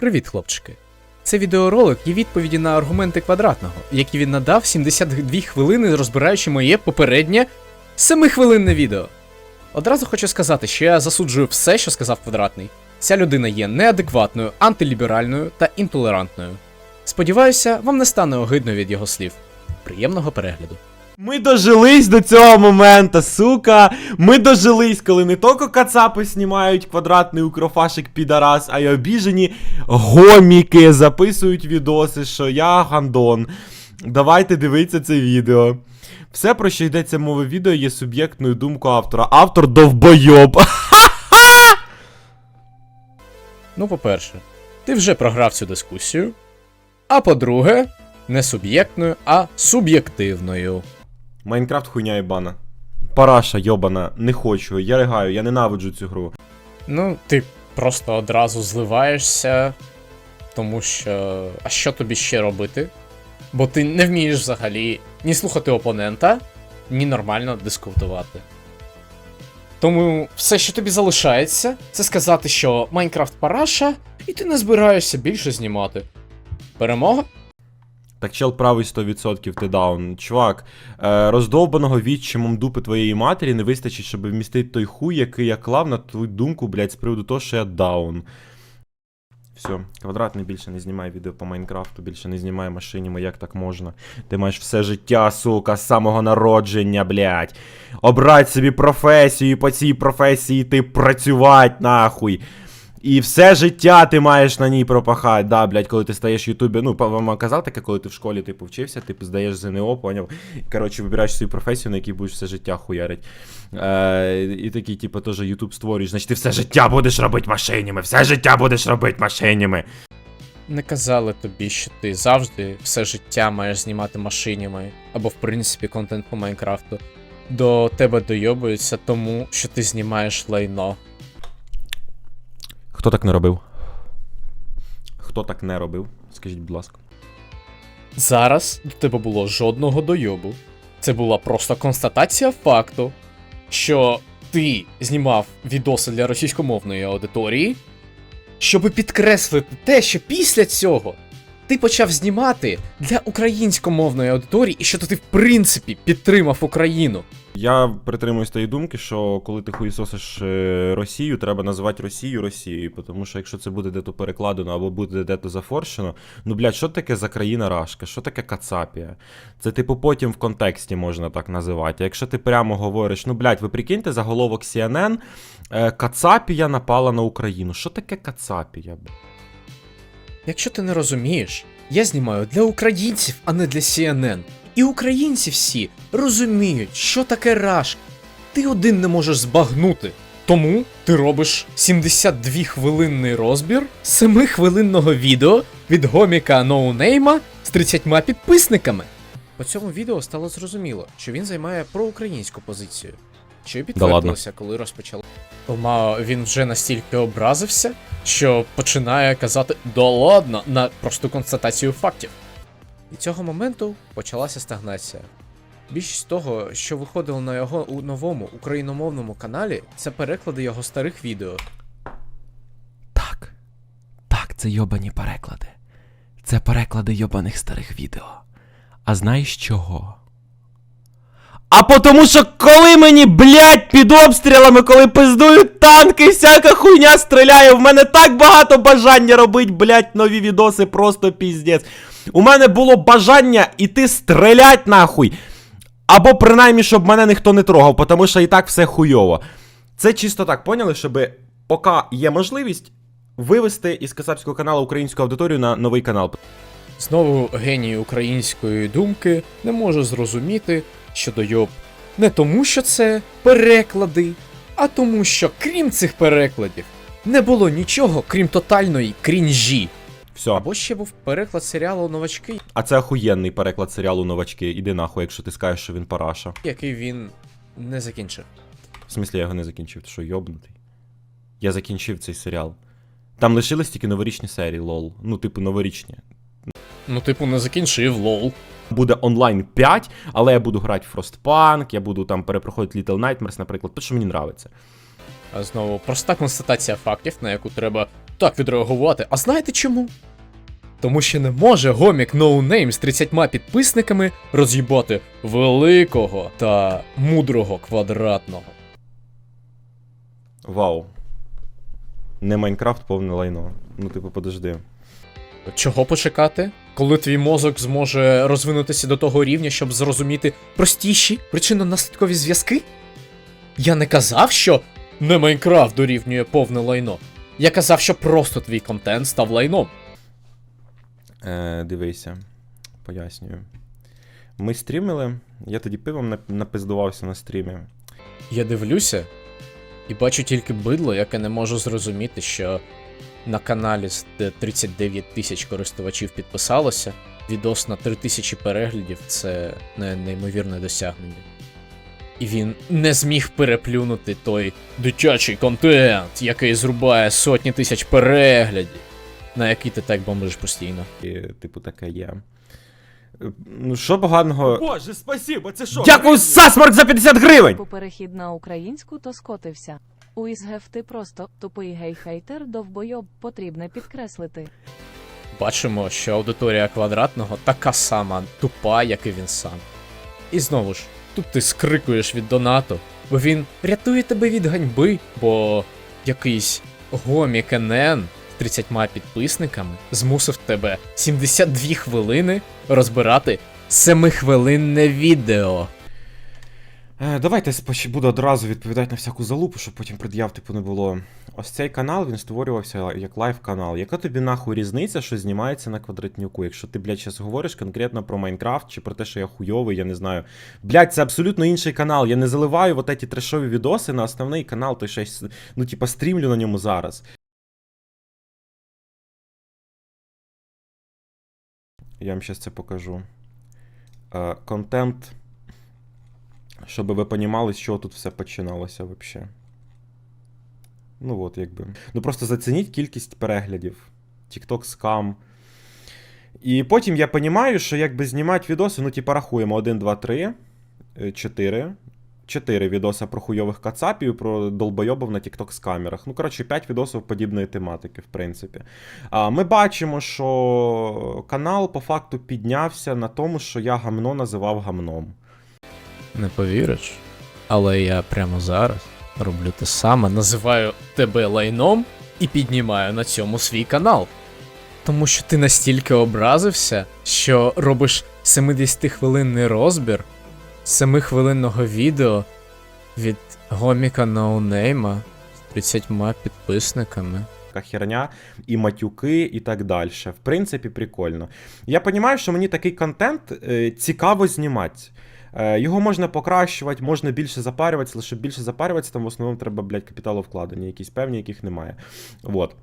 Привіт, хлопчики! Це відеоролик є відповіді на аргументи квадратного, які він надав 72 хвилини, розбираючи моє попереднє 7-хвилинне відео. Одразу хочу сказати, що я засуджую все, що сказав квадратний. Ця людина є неадекватною, антиліберальною та інтолерантною. Сподіваюся, вам не стане огидно від його слів. Приємного перегляду. Ми дожились до цього моменту, сука. Ми дожились, коли не тільки кацапи знімають квадратний укрофашик підарас, а й обіжені гоміки записують відоси, що я гандон. Давайте дивитися це відео. Все, про що йдеться мова відео, є суб'єктною думкою автора. Автор довбойоб. Ну, по-перше, ти вже програв цю дискусію. А по-друге, не суб'єктною, а суб'єктивною. Майнкрафт хуйня єбана. Параша йобана, не хочу, я ригаю, я ненавиджу цю гру. Ну, ти просто одразу зливаєшся, тому що. А що тобі ще робити? Бо ти не вмієш взагалі ні слухати опонента, ні нормально дискутувати. Тому все, що тобі залишається, це сказати, що Майнкрафт параша, і ти не збираєшся більше знімати. Перемога? Так чел правий 100% ти даун. Чувак, е, роздовбаного відчимом дупи твоєї матері не вистачить, щоб вмістити той хуй, який я клав на твою думку, блядь, з приводу того, що я даун. Все, квадратний більше не знімай відео по Майнкрафту, більше не знімай машиніми, як так можна. Ти маєш все життя, сука, з самого народження, блядь. Обрать собі професію, і по цій професії ти працювати, нахуй. І все життя ти маєш на ній пропахати. Да, блядь, коли ти стаєш Ютубі. Ну, вам казав таке, коли ти в школі типу вчився, ти здаєш ЗНО, поняв. Коротше, вибираєш свою професію, на якій будеш все життя хуярить. Е, і такий, типу, теж Ютуб створюєш. Значить, ти все життя будеш робити машинями, все життя будеш робити машинями. Не казали тобі, що ти завжди все життя маєш знімати машинями, або в принципі контент по Майнкрафту. До тебе дойобуються тому, що ти знімаєш лайно. Хто так не робив? Хто так не робив? Скажіть, будь ласка. Зараз до тебе було жодного дойобу. Це була просто констатація факту, що ти знімав відоси для російськомовної аудиторії, щоб підкреслити те, що після цього ти почав знімати для українськомовної аудиторії, і що ти, в принципі, підтримав Україну. Я притримуюсь тієї думки, що коли ти хуїсосиш е, Росію, треба називати Росію Росією, тому що якщо це буде дето перекладено або буде дето зафоршено, ну блядь, що таке за країна Рашка? Що таке Кацапія? Це типу потім в контексті можна так називати. Якщо ти прямо говориш, ну блядь, ви прикиньте заголовок CNN, е, Кацапія напала на Україну. Що таке Кацапія? б***? Якщо ти не розумієш, я знімаю для українців, а не для CNN. І українці всі розуміють, що таке раш. Ти один не можеш збагнути. Тому ти робиш 72 хвилинний розбір 7-хвилинного відео від гоміка ноунейма з 30 підписниками. По цьому відео стало зрозуміло, що він займає проукраїнську позицію. Що підтвердилося, коли розпочали. Він вже настільки образився, що починає казати да ладно на просту констатацію фактів. Від цього моменту почалася стагнація. Більшість того, що виходило на його у новому україномовному каналі, це переклади його старих відео. Так. Так, це йобані переклади. Це переклади йобаних старих відео. А знаєш чого? А потому що коли мені, блядь, під обстрілами, коли пиздують танки, всяка хуйня стріляє, в мене так багато бажання робити, блядь, нові відоси, просто піздець. У мене було бажання іти стрілять нахуй. Або принаймні, щоб мене ніхто не трогав, тому що і так все хуйово. Це чисто так, поняли, щоб поки є можливість вивести із Касапського каналу українську аудиторію на новий канал. Знову геній української думки не може зрозуміти, що дойоб не тому, що це переклади, а тому, що крім цих перекладів не було нічого, крім тотальної крінжі. Все. Або ще був переклад серіалу Новачки, А це охуєнний переклад серіалу Новачки. Іди нахуй, якщо ти скажеш, що він параша. який він не закінчив. В смислі, я його не закінчив, ти що йобнутий? Я закінчив цей серіал. Там лишились тільки новорічні серії, лол. Ну, типу, новорічні. Ну, типу, не закінчив, лол. Буде онлайн 5, але я буду грати в Frostpunk, я буду там перепроходити Little Nightmares, наприклад, то що мені нравиться. Знову проста констатація фактів, на яку треба так відреагувати. А знаєте чому? Тому що не може гомік ноунейм з 30 підписниками роз'їбати великого та мудрого квадратного. Вау. Не Майнкрафт, повне лайно. Ну, типу, подожди. Чого почекати? Коли твій мозок зможе розвинутися до того рівня, щоб зрозуміти простіші причинно-наслідкові зв'язки? Я не казав, що не Майнкрафт дорівнює повне лайно. Я казав, що просто твій контент став лайном. Е, дивися, пояснюю. Ми стрімили, я тоді пивом напиздувався на стрімі. Я дивлюся і бачу тільки бидло, яке не можу зрозуміти, що на каналі, з- де 39 тисяч користувачів підписалося, відос на 3 тисячі переглядів це не неймовірне досягнення. І він не зміг переплюнути той дитячий контент, який зрубає сотні тисяч переглядів, на який ти так бомбиш постійно. І, типу, таке є. Е, Ну, що поганого. Боже, спасибо, це що? Дякую, Сасмарк, за 50 гривень! По перехід на українську, то скотився. У ізгев ти просто тупий гей-хейтер, довбойоб потрібне підкреслити. Бачимо, що аудиторія квадратного така сама тупа, як і він сам. І знову ж, тут ти скрикуєш від донату, бо він рятує тебе від ганьби, бо якийсь гомік НН з 30 підписниками змусив тебе 72 хвилини розбирати 7-хвилинне відео. Е, Давайте буду одразу відповідати на всяку залупу, щоб потім пред'яв типу не було. Ось цей канал він створювався як лайв-канал. Яка тобі нахуй різниця, що знімається на квадратнюку? Якщо ти, блядь, зараз говориш конкретно про Майнкрафт чи про те, що я хуйовий, я не знаю. Блядь, це абсолютно інший канал. Я не заливаю вот эти трешові відоси на основний канал, той що я, с- ну, типа, стрімлю на ньому зараз. Я вам зараз це покажу. Е, контент. Щоб ви понімали, з чого тут все починалося взагалі. Ну от, якби. Ну просто зацініть кількість переглядів. TikTok скам. І потім я розумію, що якби знімати відоси, ну, типа, рахуємо 1, 2, 3, 4. 4 відоси про хуйових кацапів, про долбойобів на TikTok з камерах. Ну, коротше, 5 відосів подібної тематики, в принципі. А, ми бачимо, що канал по факту піднявся на тому, що я гамно називав гамном. Не повіриш, але я прямо зараз роблю те саме, називаю тебе лайном і піднімаю на цьому свій канал. Тому що ти настільки образився, що робиш 70-хвилинний розбір 7-хвилинного відео від гоміка ноунейма з 30 підписниками. херня, і матюки, і так далі. В принципі, прикольно. Я розумію, що мені такий контент е, цікаво знімати. Е, його можна покращувати, можна більше запарюватися, лише більше запарюватися, там в основному треба, блядь, капіталовкладення, якісь певні, яких немає. Вот.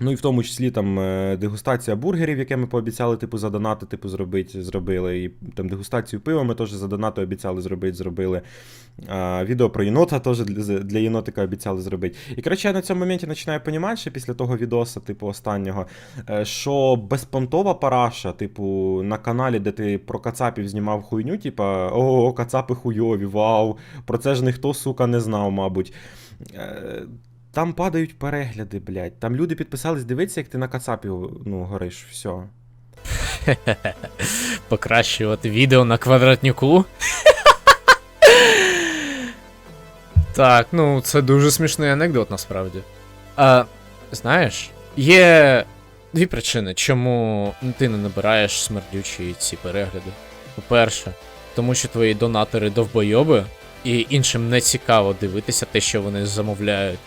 Ну і в тому числі там е, дегустація бургерів, яке ми пообіцяли, типу, за типу, зробити, зробили. І там дегустацію пива ми теж за донати обіцяли зробити, зробили. А, відео про єнота теж для, єнотика обіцяли зробити. І коротше, я на цьому моменті починаю розуміти, що після того відоса, типу, останнього, е, що безпонтова параша, типу, на каналі, де ти про кацапів знімав хуйню, типу, о, кацапи хуйові, вау, про це ж ніхто, сука, не знав, мабуть. Там падають перегляди, блядь. Там люди підписались дивитися, як ти на кацапі ну, гориш, все. Покращувати відео на квадратнюку. так, ну це дуже смішний анекдот насправді. А, знаєш, є дві причини, чому ти не набираєш смердючі ці перегляди. По-перше, тому що твої донатори довбойоби, і іншим не цікаво дивитися те, що вони замовляють.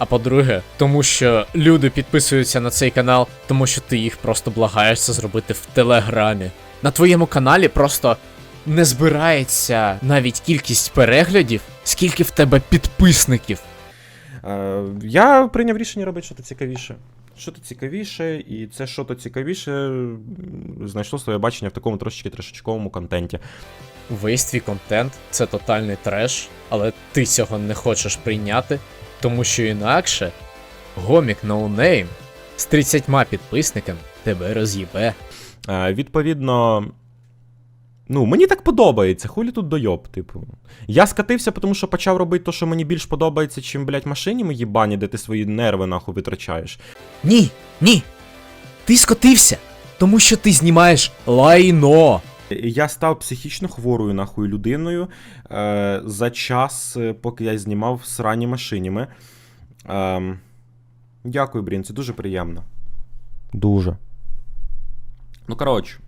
А по-друге, тому що люди підписуються на цей канал, тому що ти їх просто благаєш це зробити в телеграмі. На твоєму каналі просто не збирається навіть кількість переглядів, скільки в тебе підписників. Е, я прийняв рішення робити щось цікавіше. Що то цікавіше, і це що то цікавіше знайшло своє бачення в такому трошечки трешечковому контенті. Весь твій контент це тотальний треш, але ти цього не хочеш прийняти, тому що інакше гомік ноунейм з 30 підписниками тебе роз'їбе. Відповідно, Ну, мені так подобається, хулі тут дойоб, типу. Я скатився, тому що почав робити те, що мені більш подобається, чим, блядь, машині мої бані, де ти свої нерви нахуй витрачаєш. Ні, ні. Ти скотився, тому що ти знімаєш лайно. Я став психічно хворою нахуй людиною е, за час, е, поки я знімав срані машиніми. Е, дякую, Брін, це дуже приємно. Дуже. Ну, коротше.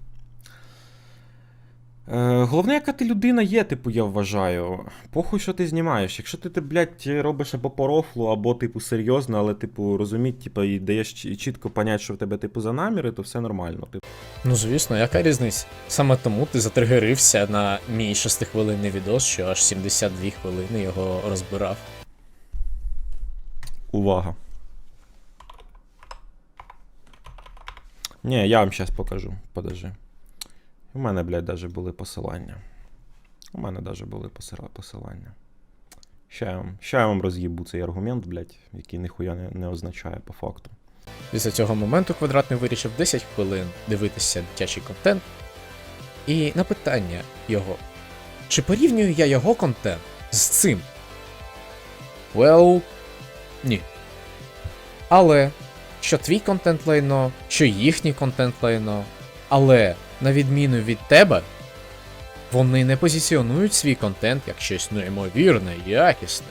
Е, головне, яка ти людина є, типу, я вважаю. Похуй, що ти знімаєш. Якщо ти, ти, блядь, робиш або по рофлу, або, типу, серйозно, але, типу, розуміть, типу, і даєш чі- чітко понять, що в тебе, типу, за наміри, то все нормально. Типу. Ну звісно, яка різниця? Саме тому ти затригерився на мій 6-хвилинний відос, що аж 72 хвилини його розбирав. Увага. Ні, я вам зараз покажу. Подожди. У мене, блядь, даже були посилання. У мене даже були посилання. Ща я вам, ща я вам роз'їбу цей аргумент, блядь, який ніхуя не, не означає по факту. Після цього моменту квадратний вирішив 10 хвилин дивитися дитячий контент. І на питання його: чи порівнюю я його контент з цим? Well, ні. Але що твій контент лайно, що їхній контент лайно. Але, на відміну від тебе, вони не позиціонують свій контент як щось неймовірне, якісне.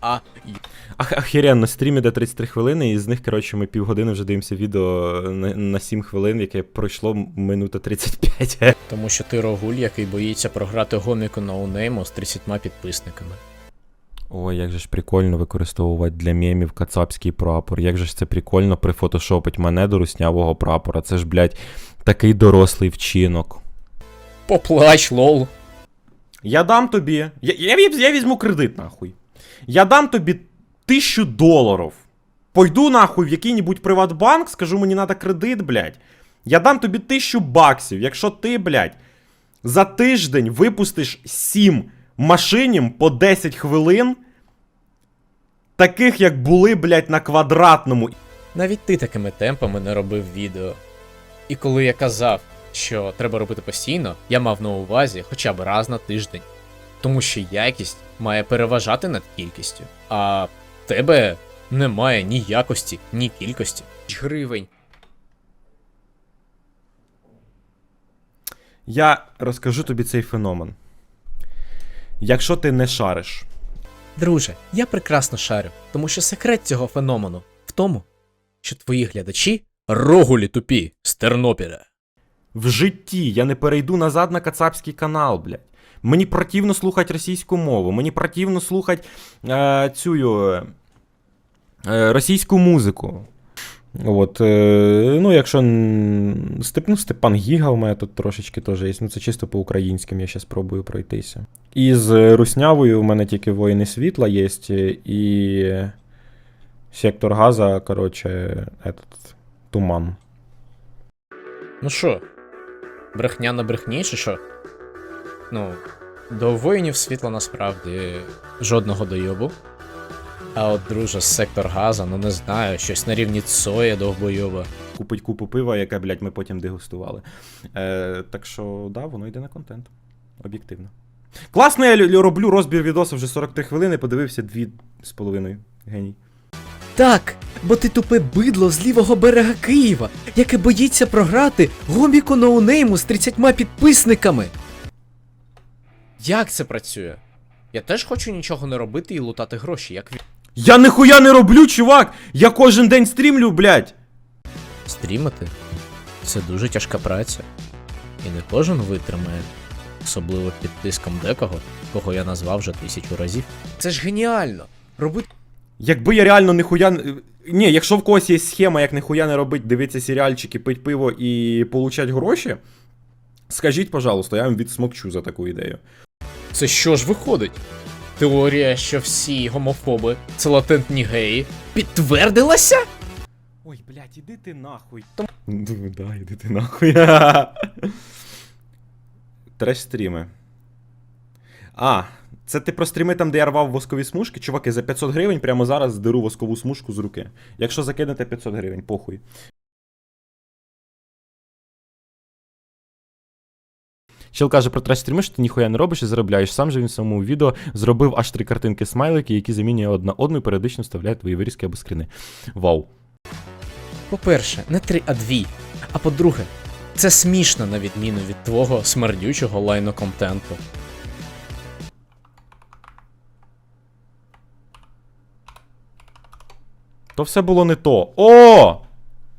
А Ах, охеренно, стрім іде 33 хвилини, і з них, коротше, ми півгодини вже дивимося відео на, на 7 хвилин, яке пройшло минута 35. Тому що ти рогуль, який боїться програти гоміку ноунейму з 30 підписниками. Ой, як же ж прикольно використовувати для мемів кацапський прапор. Як же ж це прикольно прифотошопить мене до руснявого прапора. Це ж, блядь, такий дорослий вчинок. Поплач, лол. Я дам тобі. Я, я, я візьму кредит, нахуй. Я дам тобі тисячу доларів. Пойду нахуй в який-небудь приватбанк, скажу, мені треба кредит, блядь. Я дам тобі тисячу баксів, якщо ти, блядь, за тиждень випустиш 7 машинів по 10 хвилин, таких, як були, блядь, на квадратному. Навіть ти такими темпами не робив відео. І коли я казав, що треба робити постійно, я мав на увазі хоча б раз на тиждень. Тому що якість має переважати над кількістю, а в тебе немає ні якості, ні кількості. Гривень. Я розкажу тобі цей феномен. Якщо ти не шариш, Друже, я прекрасно шарю, тому що секрет цього феномену в тому, що твої глядачі рогулі тупі з Тернопіля. В житті я не перейду назад на кацапський канал, блядь. Мені противно слухати російську мову, мені противно слухати е, цю е, е, російську музику. От, е, ну, якщо ну, Степан Гіга у мене тут трошечки теж є. Ну, це чисто по-українським, я зараз спробую пройтися. І з Руснявою у мене тільки воїни світла є, і сектор газа, коротше, этот, туман. Ну що, брехня на брехні, чи що? Ну, до воїнів світла насправді жодного дойобу. А от друже, сектор газа, ну не знаю, щось на рівні Цоя довбойоба. купить купу пива, яке, блядь, ми потім дегустували. Е, так що, да, воно йде на контент. Об'єктивно. Класно, я роблю розбір відосу вже 43 хвилини, подивився дві з половиною. Геній. Так, бо ти тупе бидло з лівого берега Києва, яке боїться програти гоміку ноунейму з 30 підписниками. Як це працює? Я теж хочу нічого не робити і лутати гроші, як він. Я ніхуя не роблю, чувак! Я кожен день стрімлю, блядь! Стрімити це дуже тяжка праця. І не кожен витримає, особливо під тиском декого, кого я назвав вже тисячу разів. Це ж геніально! Робити Якби я реально ніхуя. не- Ні, якщо в когось є схема, як ніхуя не робить, дивитися серіальчики, пить пиво і получать гроші, скажіть, пожалуйста, я вам відсмокчу за таку ідею. Це що ж виходить? Теорія, що всі гомофоби це латентні геї, підтвердилася? Ой, блядь, іди ти нахуй. Ну, да, іди ти нахуй. Треш стріми. А, це ти про стріми там, де я рвав воскові смужки? Чуваки, за 500 гривень прямо зараз здеру воскову смужку з руки. Якщо закинете 500 гривень, похуй. Чел каже про треш стріми, що ти ніхуя не робиш і заробляєш. Сам же він в самому відео зробив аж три картинки смайлики, які замінює одна одну і періодично вставляє твої вирізки або скрини. Вау. По-перше, не три, а дві. А по-друге, це смішно на відміну від твого смердючого лайно-контенту. То все було не то. О!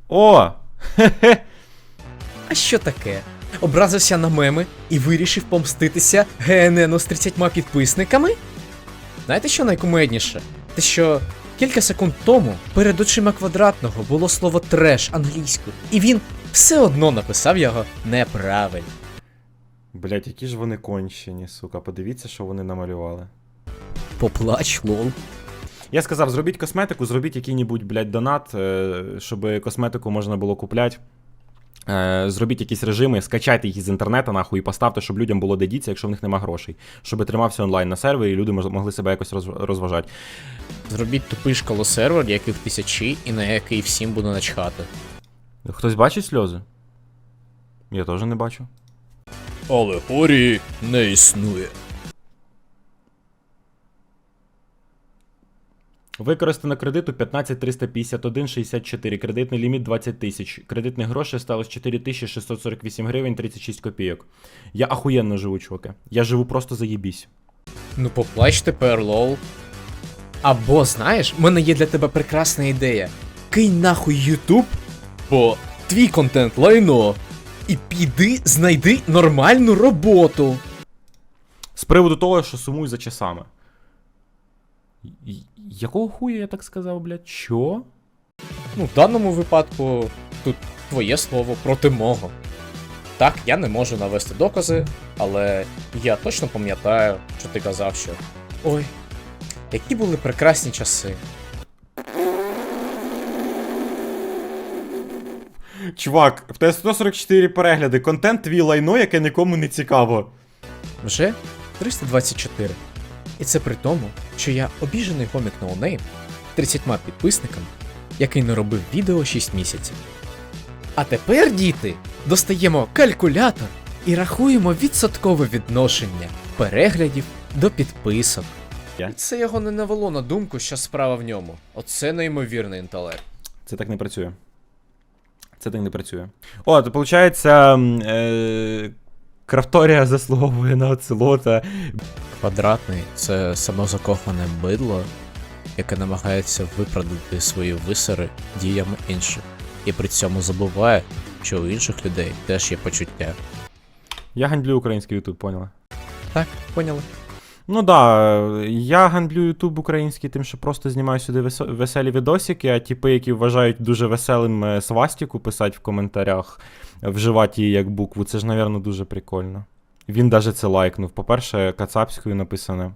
О! Хе-хе! А що таке? Образився на меми і вирішив помститися ГННу з 30 підписниками? Знаєте, що найкумедніше? Те, що кілька секунд тому перед очима квадратного було слово треш англійською, і він все одно написав його неправильно. Блять, які ж вони кончені, сука. Подивіться, що вони намалювали. Поплач, лол. Я сказав, зробіть косметику, зробіть який-небудь, блядь, донат, е, щоб косметику можна було купляти. Е, Зробіть якісь режими, скачайте їх з інтернету, нахуй, і поставте, щоб людям було де діться, якщо в них нема грошей. Щоб тримався онлайн на сервері, і люди могли себе якось розважати. Зробіть тупий школосервер, яких тисячі, і на який всім буде начхати. Хтось бачить сльози? Я теж не бачу. Але горі не існує. Використано кредиту 15 351 64, кредитний ліміт 20 тисяч. Кредитних грошей сталося 4648 гривень 36 копійок. Я ахуєнно живу, чуваки. Я живу просто заєбісь. Ну поплач тепер, лол. Або, знаєш, в мене є для тебе прекрасна ідея. Кинь нахуй Ютуб, бо твій контент лайно. І піди знайди нормальну роботу. З приводу того, що сумую за часами. Якого хуя я так сказав, блядь? Що? Ну, в даному випадку тут твоє слово проти мого. Так, я не можу навести докази, але я точно пам'ятаю, що ти казав, що. Ой, які були прекрасні часи. Чувак, в тебе 144 перегляди, контент твій лайно, яке нікому не цікаво. Вже 324. І це при тому, що я обіжений комік ноунейм 30 підписниками, який не робив відео 6 місяців. А тепер, діти, достаємо калькулятор і рахуємо відсоткове відношення переглядів до підписок. І Це його не навело на думку, що справа в ньому. Оце неймовірний інтелект. Це так не працює. Це так не працює. О, то виходить, е, Крафторія заслуговує на оцелота. Квадратний це самозакохане бидло, яке намагається виправдати свої висери діями інших, і при цьому забуває, що у інших людей теж є почуття. Я гандлю український Ютуб, поняла? Так, поняли? Ну да, я гандлю Ютуб український тим, що просто знімаю сюди веселі відосики, а типи, які вважають дуже веселим е, свастіку писати в коментарях, вживати її як букву, це ж, напевно, дуже прикольно. Він даже це лайкнув. По-перше, кацапською написане.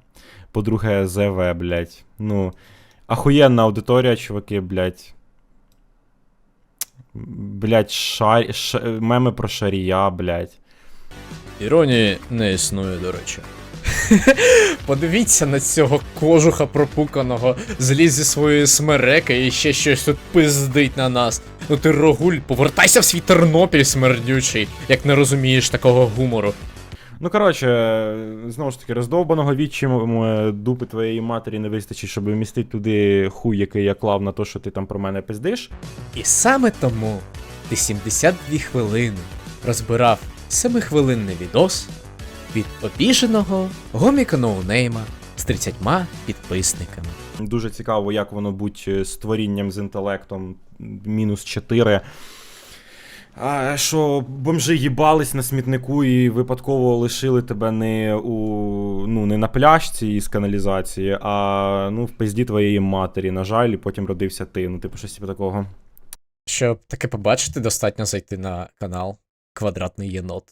По-друге, ЗВ, блядь. Ну, ахуєнна аудиторія, чуваки, блядь. Блядь, шар... ш... меми про шарія, блядь. Іронії не існує, до речі. Подивіться на цього кожуха пропуканого, зліз зі своєї смереки і ще щось тут пиздить на нас. Ну ти рогуль, повертайся в свій Тернопіль смердючий, як не розумієш такого гумору. Ну, коротше, знову ж таки, роздовбаного відчим е, дупи твоєї матері не вистачить, щоб вмістити туди хуй, який я клав на те, що ти там про мене пиздиш. І саме тому ти 72 хвилини розбирав 7-хвилинний відос від обіженого гоміка ноунейма з 30 підписниками. Дуже цікаво, як воно будь е, з творінням з інтелектом мінус 4. А що бомжи їбались на смітнику і випадково лишили тебе не у ну не на пляшці із каналізації, а ну в пизді твоєї матері, на жаль, і потім родився ти. Ну, типу, щось типу такого. Щоб таке побачити, достатньо зайти на канал Квадратний єнот.